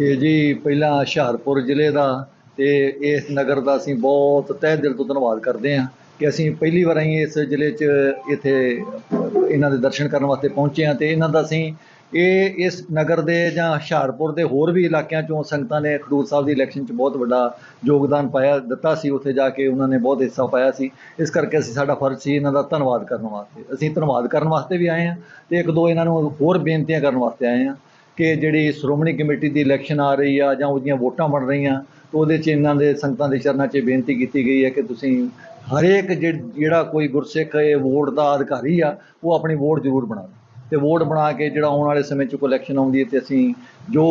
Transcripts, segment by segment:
ਇਹ ਜੀ ਪਹਿਲਾਂ ਹੁਸ਼ਿਆਰਪੁਰ ਜ਼ਿਲ੍ਹੇ ਦਾ ਤੇ ਇਸ ਨਗਰ ਦਾ ਅਸੀਂ ਬਹੁਤ ਤਹਿ ਦਿਲ ਤੋਂ ਧੰਨਵਾਦ ਕਰਦੇ ਹਾਂ ਕਿ ਅਸੀਂ ਪਹਿਲੀ ਵਾਰ ਅਸੀਂ ਇਸ ਜ਼ਿਲ੍ਹੇ 'ਚ ਇੱਥੇ ਇਹਨਾਂ ਦੇ ਦਰਸ਼ਨ ਕਰਨ ਵਾਸਤੇ ਪਹੁੰਚੇ ਹਾਂ ਤੇ ਇਹਨਾਂ ਦਾ ਅਸੀਂ ਇਹ ਇਸ ਨਗਰ ਦੇ ਜਾਂ ਹੁਸ਼ਿਆਰਪੁਰ ਦੇ ਹੋਰ ਵੀ ਇਲਾਕਿਆਂ ਚੋਂ ਸੰਗਤਾਂ ਨੇ ਖਡੂਰ ਸਾਹਿਬ ਦੀ ਇਲੈਕਸ਼ਨ 'ਚ ਬਹੁਤ ਵੱਡਾ ਯੋਗਦਾਨ ਪਾਇਆ, ਦਿੱਤਾ ਸੀ, ਉੱਥੇ ਜਾ ਕੇ ਉਹਨਾਂ ਨੇ ਬਹੁਤ ਹਿੱਸਾ ਪਾਇਆ ਸੀ। ਇਸ ਕਰਕੇ ਅਸੀਂ ਸਾਡਾ ਫਰਜ਼ ਸੀ ਇਹਨਾਂ ਦਾ ਧੰਨਵਾਦ ਕਰਨ ਵਾਸਤੇ। ਅਸੀਂ ਧੰਨਵਾਦ ਕਰਨ ਵਾਸਤੇ ਵੀ ਆਏ ਹਾਂ ਤੇ ਇੱਕ ਦੋ ਇਹਨਾਂ ਨੂੰ ਹੋਰ ਬੇਨਤੀਆਂ ਕਰਨ ਵਾਸਤੇ ਆਏ ਹਾਂ। ਕਿ ਜਿਹੜੀ ਸ਼੍ਰੋਮਣੀ ਕਮੇਟੀ ਦੀ ਇਲੈਕਸ਼ਨ ਆ ਰਹੀ ਆ ਜਾਂ ਉਹਦੀਆਂ ਵੋਟਾਂ ਬਣ ਰਹੀਆਂ ਉਹਦੇ 'ਚ ਇਹਨਾਂ ਦੇ ਸੰਗਤਾਂ ਦੇ ਚਰਨਾਂ 'ਚ ਬੇਨਤੀ ਕੀਤੀ ਗਈ ਹੈ ਕਿ ਤੁਸੀਂ ਹਰੇਕ ਜਿਹੜਾ ਕੋਈ ਗੁਰਸਿੱਖ ਇਹ ਵੋਟ ਦਾ ਅਧਿਕਾਰੀ ਆ, ਉਹ ਆਪਣੀ ਵੋਟ ਜ਼ਰੂਰ ਬਣਾਵੇ ਤੇ ਵੋਟ ਬਣਾ ਕੇ ਜਿਹੜਾ ਆਉਣ ਵਾਲੇ ਸਮੇਂ 'ਚ ਕੋਈ ਇਲੈਕਸ਼ਨ ਆਉਂਦੀ ਹੈ ਤੇ ਅਸੀਂ ਜੋ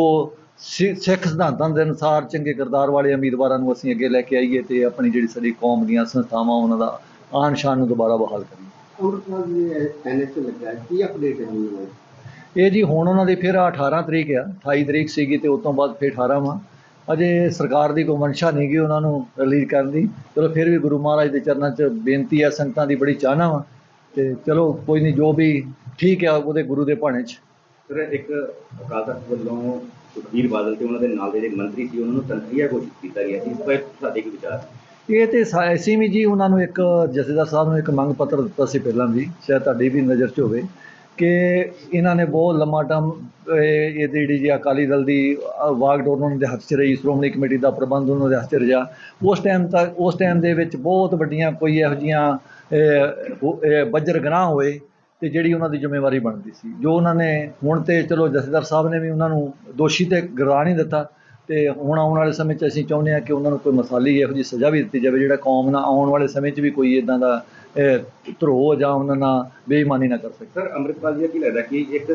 ਸਿ- ਸਿੱਖ ਸਿਧਾਂਤਾਂ ਦੇ ਅਨੁਸਾਰ ਚੰਗੇ ਕਿਰਦਾਰ ਵਾਲੇ ਉਮੀਦਵਾਰਾਂ ਨੂੰ ਅਸੀਂ ਅੱਗੇ ਲੈ ਕੇ ਆਈਏ ਤੇ ਆਪਣੀ ਜਿਹੜੀ ਸਾਡੀ ਕੌਮ ਦੀਆਂ ਸੰਸਥਾਵਾਂ, ਉਹਨਾਂ ਦਾ ਆਨ ਸ਼ਾਨ ਨੂੰ ਦੁਬਾਰਾ ਬਹਾਲ ਕਰੀਏ। ਅੰਮ੍ਰਿਤਪਾਲ ਜੀ ਐਨਐਚ ਲੱਗਾ ਕੀ ਅਪਡੇਟ ਹੈ ਇਹ ਜੀ ਹੁਣ ਉਹਨਾਂ ਦੀ ਫਿਰ 18 ਤਰੀਕ ਆ 28 ਤਰੀਕ ਸੀਗੀ ਤੇ ਉਸ ਤੋਂ ਬਾਅਦ ਫਿਰ 18 ਵਾਂ। ਅਜੇ ਸਰਕਾਰ ਦੀ ਕੋਈ ਮਨਸ਼ਾ ਨਹੀਂ ਗੀ ਉਹਨਾਂ ਨੂੰ ਰਿਲੀਜ਼ ਕਰਨ ਦੀ। ਚਲੋ ਫਿਰ ਵੀ ਗੁਰੂ ਮਹਾਰਾਜ ਦੇ ਚਰਨਾਂ 'ਚ ਬੇਨਤੀ ਆ ਸੰਗਤਾਂ ਦੀ ਬੜੀ ਚਾਹਨਾ ਵਾ। ਤੇ ਚਲੋ ਕੋਈ ਨਹੀਂ ਜੋ ਵੀ ਠੀਕ ਆ ਉਹਦੇ ਗੁਰੂ ਦੇ ਭਾਣੇ 'ਚ। ਸਰ ਇੱਕ ਅਕਾਲ ਤਖਤ ਵੱਲੋਂ ਸੁਖਬੀਰ ਬਾਦਲ ਤੇ ਉਹਨਾਂ ਦੇ ਨਾਲ ਦੇ ਜਿਹੜੇ ਮੰਤਰੀ ਸੀ ਉਹਨਾਂ ਨੂੰ ਤਨਖੀਹ ਘੋਸ਼ਿਤ ਕੀਤਾ ਗਿਆ ਸੀ। ਇਸ ਬਾਰੇ ਤੁਹਾਡੇ ਕੀ ਵਿਚਾਰ? ਇਹ ਤੇ ਸਾ- ਅਸੀਂ ਵੀ ਜੀ ਉਹਨਾਂ ਨੂੰ ਇੱਕ ਜਥੇਦਾਰ ਸਾਹਿਬ ਨੂੰ ਇੱਕ ਮੰਗ ਪੱਤਰ ਦਿੱਤਾ ਸੀ ਪਹਿਲਾਂ ਵੀ ਸ਼ਾਇਦ ਤੁਹਾਡੀ ਵੀ ਨਜ਼ਰ 'ਚ ਹੋਵੇ। ਕਿ ਇਹਨਾਂ ਨੇ ਬਹੁਤ ਲੰਮਾ ਟਰਮ ਇਹ ਜਿਹੜੀ ਜੀ ਅਕਾਲੀ ਦਲ ਦੀ ਅ, ਵਾਗਡੋਰ ਉਹਨਾਂ ਦੇ ਹੱਥ 'ਚ ਰਹੀ ਸ਼੍ਰੋਮਣੀ ਕਮੇਟੀ ਦਾ ਪ੍ਰਬੰਧ ਉਹਨਾਂ ਦੇ ਹੱਥ 'ਚ ਰਿਹਾ। ਉਸ ਟਾਈਮ ਤੱਕ ਉਸ ਟਾਈਮ ਦੇ ਵਿੱਚ ਬਹੁਤ ਵੱਡੀਆਂ ਕੋਈ ਇਹੋ ਜਿਹੀਆਂ ਬੱਜਰ ਗਨਾਹ ਹੋਏ ਤੇ ਜਿਹੜੀ ਉਹਨਾਂ ਦੀ ਜ਼ਿੰਮੇਵਾਰੀ ਬਣਦੀ ਸੀ। ਜੋ ਉਹਨਾਂ ਨੇ ਹੁਣ ਤੇ ਚਲੋ ਜਥੇਦਾਰ ਸਾਹਿਬ ਨੇ ਵੀ ਉਹਨਾਂ ਨੂੰ ਦੋਸ਼ੀ ਤੇ ਗਰਾ ਨਹੀਂ ਦਿੱਤਾ ਤੇ ਹੁਣ ਆਉਣ ਵਾਲੇ ਸਮੇਂ 'ਚ ਅਸੀਂ ਚਾਹੁੰਦੇ ਹਾਂ ਕਿ ਉਹਨਾਂ ਨੂੰ ਕੋਈ ਮਸਾਲੀ ਇਹੋ ਜਿਹੀ ਸਜ਼ਾ ਵੀ ਦਿੱਤੀ ਜਾਵੇ ਜਿਹੜਾ ਕੌਮ ਨਾਲ ਆਉਣ ਵਾਲੇ ਸਮੇਂ 'ਚ ਵੀ ਕੋਈ ਇਦਾਂ ਦਾ ਧਰੋਹ ਜਾਂ ਉਹਨਾਂ ਨਾਲ ਬੇਈਮਾਨੀ ਨਾ ਕਰ ਸਕੇ ਸਰ ਅੰਮ੍ਰਿਤਪਾਲ ਜੀ ਕੀ ਲੱਗਦਾ ਕਿ ਇੱਕ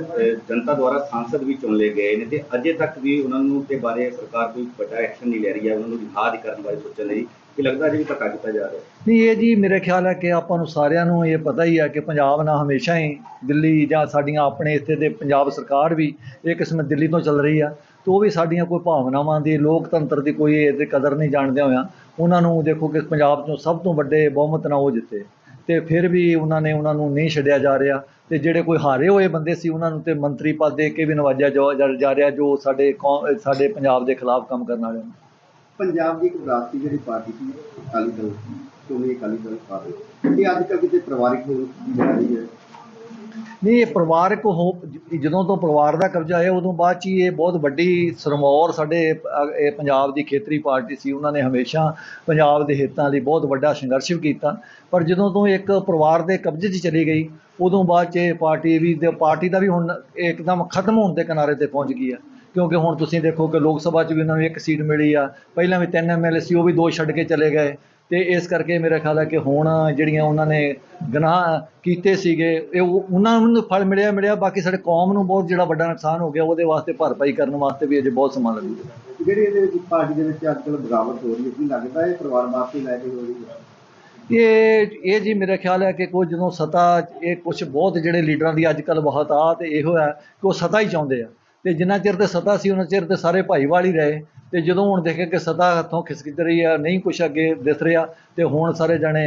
ਜਨਤਾ ਦੁਆਰਾ ਸਾਂਸਦ ਵੀ ਚੁਣ ਲਏ ਗਏ ਨੇ ਤੇ ਅਜੇ ਤੱਕ ਵੀ ਉਹਨਾਂ ਨੂੰ ਤੇ ਬਾਰੇ ਸਰਕਾਰ ਕੋਈ ਵੱਡਾ ਐਕਸ਼ਨ ਨਹੀਂ ਲੈ ਰਹੀ ਹੈ ਉਹਨਾਂ ਨੂੰ ਰਿਹਾਅ ਦੀ ਕਰਨ ਬਾਰੇ ਸੋਚਣ ਲਈ ਕਿ ਲੱਗਦਾ ਵੀ ਧੱਕਾ ਕੀਤਾ ਜਾ ਰਿਹਾ? ਨਹੀਂ ਇਹ ਜੀ ਮੇਰੇ ਖਿਆਲ ਹੈ ਕਿ ਆਪਾਂ ਨੂੰ ਸਾਰਿਆਂ ਨੂੰ ਇਹ ਪਤਾ ਹੀ ਹੈ ਕਿ ਪੰਜਾਬ ਨਾਲ ਹਮੇਸ਼ਾ ਹੀ ਦਿੱਲੀ ਜਾਂ ਸਾਡੀਆਂ ਆਪਣੇ ਇੱਥੇ ਦੇ ਪੰਜਾਬ ਸਰਕਾਰ ਵੀ ਇਹ ਕਿਸਮ ਦਿੱਲੀ ਤੋਂ ਚੱਲ ਰਹੀ ਆ ਤੇ ਉਹ ਵੀ ਸਾਡੀਆਂ ਕੋਈ ਭਾਵਨਾਵਾਂ ਦੀ ਲੋਕਤੰਤਰ ਦੀ ਕੋਈ ਇਹਦੇ ਕਦਰ ਨਹੀਂ ਜਾਣਦੇ ਹੋਇਆ ਉਹਨਾਂ ਨੂੰ ਦੇਖੋ ਕਿ ਪੰਜਾਬ ਤੋਂ ਸਭ ਤੋਂ ਵੱਡੇ ਬਹੁਮਤ ਨਾਲ ਉਹ ਜਿੱਤੇ। ਤੇ ਫਿਰ ਵੀ ਉਹਨਾਂ ਨੇ ਉਹਨਾਂ ਨੂੰ ਨਹੀਂ ਛੱਡਿਆ ਜਾ ਰਿਹਾ। ਤੇ ਜਿਹੜੇ ਕੋਈ ਹਾਰੇ ਹੋਏ ਬੰਦੇ ਸੀ, ਉਹਨਾਂ ਨੂੰ ਤੇ ਮੰਤਰੀ ਪਦ ਦੇ ਕੇ ਵੀ ਨਵਾਜਿਆ ਜਾ ਜਾ- ਰਿਹਾ, ਜੋ ਸਾਡੇ ਕੌ- ਸਾਡੇ ਪੰਜਾਬ ਦੇ ਖਿਲਾਫ ਕੰਮ ਕਰਨ ਵਾਲੇ ਨੂੰ। ਪੰਜਾਬ ਦੀ ਇੱਕ ਵਿਰਾਸਤੀ ਜਿਹੜੀ ਪਾਰਟੀ ਸੀ, ਅਕਾਲੀ ਦਲ ਸ਼੍ਰੋਮਣੀ ਅਕਾਲੀ ਦਲ ਪਾਰਟੀ ਇਹ ਅੱਜ ਕੱਲ੍ਹ ਕਿਤੇ ਪਰਿਵਾਰਿਕ ਹੋ ਰਹੀ ਹੈ? ਨਹੀਂ, ਇਹ ਪਰਿਵਾਰਕ ਹੋ, ਜਦੋਂ ਤੋਂ ਪਰਿਵਾਰ ਦਾ ਕਬਜ਼ਾ ਆਇਆ, ਉਦੋਂ ਬਾਅਦ ਚ ਹੀ ਇਹ ਬਹੁਤ ਵੱਡੀ ਸਰਮੌਰ ਸਾਡੇ ਇਹ ਪੰਜਾਬ ਦੀ ਖੇਤਰੀ ਪਾਰਟੀ ਸੀ, ਉਹਨਾਂ ਨੇ ਹਮੇਸ਼ਾ ਪੰਜਾਬ ਦੇ ਹਿੱਤਾਂ ਲਈ ਬਹੁਤ ਵੱਡਾ ਸੰਘਰਸ਼ ਕੀਤਾ। ਪਰ ਜਦੋਂ ਤੋਂ ਇੱਕ ਪਰਿਵਾਰ ਦੇ ਕਬਜ਼ੇ 'ਚ ਚਲੀ ਗਈ, ਉਦੋਂ ਬਾਅਦ ਚ ਇਹ ਪਾਰਟੀ ਵੀ ਪਾਰਟੀ ਦਾ ਵੀ ਹੁਣ ਇੱਕਦਮ ਖਤਮ ਹੋਣ ਦੇ ਕਿਨਾਰੇ ਤੇ ਪਹੁੰਚ ਗਈ ਆ। ਕਿਉਂਕਿ ਹੁਣ ਤੁਸੀਂ ਦੇਖੋ ਕਿ ਲੋਕ ਸਭਾ 'ਚ ਵੀ ਉਹਨਾਂ ਨੂੰ ਇੱਕ ਸੀਟ ਮਿਲੀ ਆ। ਪਹਿਲਾਂ ਵੀ ਤਿੰਨ ਐਮਐਲਏ ਸੀ, ਉਹ ਵੀ ਦੋ ਛੱਡ ਕੇ ਚਲੇ ਗਏ। ਤੇ ਇਸ ਕਰਕੇ ਮੇਰਾ ਖਿਆਲ ਹੈ ਕਿ ਹੁਣ ਜਿਹੜੀਆਂ ਉਹਨਾਂ ਨੇ ਗੁਨਾਹ ਕੀਤੇ ਸੀਗੇ ਇਹ ਉਹ- ਉਹਨਾਂ ਨੂੰ ਫਲ ਮਿਲਿਆ ਮਿਲਿਆ ਬਾਕੀ ਸਾਡੇ ਕੌਮ ਨੂੰ ਬਹੁਤ ਜਿਹੜਾ ਵੱਡਾ ਨੁਕਸਾਨ ਹੋ ਗਿਆ ਉਹਦੇ ਵਾਸਤੇ ਭਰਪਾਈ ਕਰਨ ਵਾਸਤੇ ਵੀ ਅਜੇ ਬਹੁਤ ਸਮਾਂ ਲੱਗੂਗਾ ਜਿਹੜੀ ਇਹਦੇ ਵਿੱਚ ਪਾਰਟੀ ਦੇ ਵਿੱਚ ਅੱਜ ਕੱਲ੍ਹ ਬਗਾਵਤ ਹੋ ਰਹੀ ਹੈ ਕੀ ਲੱਗਦਾ ਇਹ ਪਰਿਵਾਰ ਵਾਸਤੇ ਲੈ ਕੇ ਹੋ ਰਹੀ ਹੈ? ਇਹ ਇਹ ਜੀ ਮੇਰਾ ਖਿਆਲ ਹੈ ਕਿ ਕੋਈ ਜਦੋਂ ਸਤਾ ਇਹ ਕੁਝ ਬਹੁਤ ਜਿਹੜੇ ਲੀਡਰਾਂ ਦੀ ਅੱਜ ਕੱਲ੍ਹ ਬਹੁਤ ਆ ਤੇ ਇਹੋ ਹੈ ਕਿ ਉਹ ਸਤਾ ਹੀ ਚਾਹੁੰਦੇ ਆ। ਤੇ ਜਿੰਨਾ ਚਿਰ ਤੇ ਸਤਾ ਸੀ ਉਹਨਾਂ ਚਿਰ ਤੇ ਸਾਰੇ ਭਾਈਵਾਲ ਹੀ ਰਹੇ। ਤੇ ਜਦੋਂ ਹੁਣ ਦੇਖੇ ਕਿ ਸਤਾ ਹੱਥੋਂ ਖਿਸਕ ਰਹੀ ਆ ਨਹੀਂ ਕੁਝ ਅੱਗੇ ਦਿਸ ਰਿਹਾ ਤੇ ਹੁਣ ਸਾਰੇ ਜਣੇ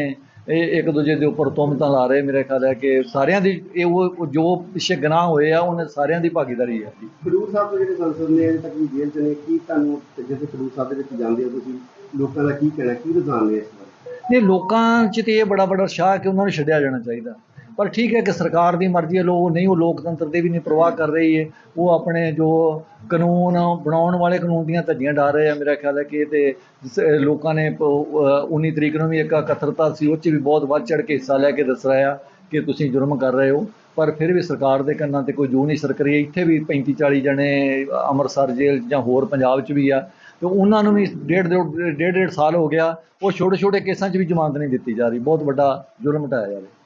ਇਹ ਇੱਕ ਦੂਜੇ ਦੇ ਉੱਪਰ ਤੁਮਤਾਂ ਲਾ ਰਹੇ ਮੇਰੇ ਖਿਆਲ ਹੈ ਕਿ ਸਾਰਿਆਂ ਦੀ ਇਹ ਉਹ ਜੋ ਪਿੱਛੇ ਗੁਨਾਹ ਹੋਏ ਆ ਉਹਨੇ ਸਾਰਿਆਂ ਦੀ ਭਾਗੀਦਾਰੀ ਹੈ ਜੀ। ਖਡੂਰ ਸਾਹਿਬ ਤੋਂ ਜਿਹੜੇ ਸੰਸਦ ਨੇ ਅਜੇ ਤੱਕ ਵੀ ਜੇਲ੍ਹ 'ਚ ਨੇ ਕੀ ਤੁਹਾਨੂੰ ਜਿੱਥੇ ਖਡੂਰ ਸਾਹਿਬ ਦੇ ਵਿੱਚ ਜਾਂਦੇ ਹੋ ਤੁਸੀਂ ਲੋਕਾਂ ਦਾ ਕੀ ਕਹਿਣਾ ਕੀ ਰੁਝਾਨ ਨੇ ਇਸ ਬਾਰੇ? ਨਹੀਂ ਲੋਕਾਂ 'ਚ ਤੇ ਇਹ ਬੜਾ ਬੜਾ ਉਤਸ਼ਾਹ ਹੈ ਕਿ ਉਹਨਾਂ ਨੂੰ ਛੱਡਿਆ ਜਾਣਾ ਚਾਹੀਦਾ। ਪਰ ਠੀਕ ਹੈ ਕਿ ਸਰਕਾਰ ਦੀ ਮਰਜ਼ੀ ਹੈ, ਲੋਕ ਨਹੀਂ, ਉਹ ਲੋਕਤੰਤਰ ਦੀ ਵੀ ਨਹੀਂ ਪ੍ਰਵਾਹ ਕਰ ਰਹੀ ਹੈ। ਉਹ ਆਪਣੇ ਜੋ ਕਾਨੂੰਨ ਬਣਾਉਣ ਵਾਲੇ ਕਾਨੂੰਨ ਦੀਆਂ ਧੱਜੀਆਂ ਡਾਰ ਰਹੇ ਆ। ਮੇਰਾ ਖਿਆਲ ਹੈ ਕਿ ਇਹ ਤੇ ਲੋਕਾਂ ਨੇ ਪ- 19 ਤਰੀਕ ਨੂੰ ਵੀ ਇੱਕ ਇਕੱਤਰਤਾ ਸੀ, ਉਹ 'ਚ ਵੀ ਬਹੁਤ ਵੱਧ ਚੜ ਕੇ ਹਿੱਸਾ ਲੈ ਕੇ ਦੱਸ ਰਿਹਾ ਕਿ ਤੁਸੀਂ ਜੁਰਮ ਕਰ ਰਹੇ ਹੋ। ਪਰ ਫਿਰ ਵੀ ਸਰਕਾਰ ਦੇ ਕੰਨਾਂ ਤੇ ਕੋਈ ਜੂ ਨਹੀਂ ਸਰਕ ਰਹੀ ਇੱਥੇ ਵੀ 35 40 ਜਣੇ ਅੰਮ੍ਰਿਤਸਰ ਜੇਲ੍ਹ ਜਾਂ ਹੋਰ ਪੰਜਾਬ 'ਚ ਵੀ ਆ। ਤੇ ਉਹਨਾਂ ਨੂੰ ਵੀ ਡੇਢ ਡੇਢ ਡੇਢ ਡੇਢ ਸਾਲ ਹੋ ਗਿਆ। ਉਹ ਛੋਟੇ ਛੋਟੇ ਕੇਸਾਂ 'ਚ ਵੀ ਜ਼ਮਾਨਤ ਨਹੀਂ ਦਿੱਤੀ ਜਾ ਰਹੀ। ਬਹੁਤ ਵੱਡਾ ਜ਼ੁਲਮ ਢਾਇਆ ਜਾ ਰਿਹਾ।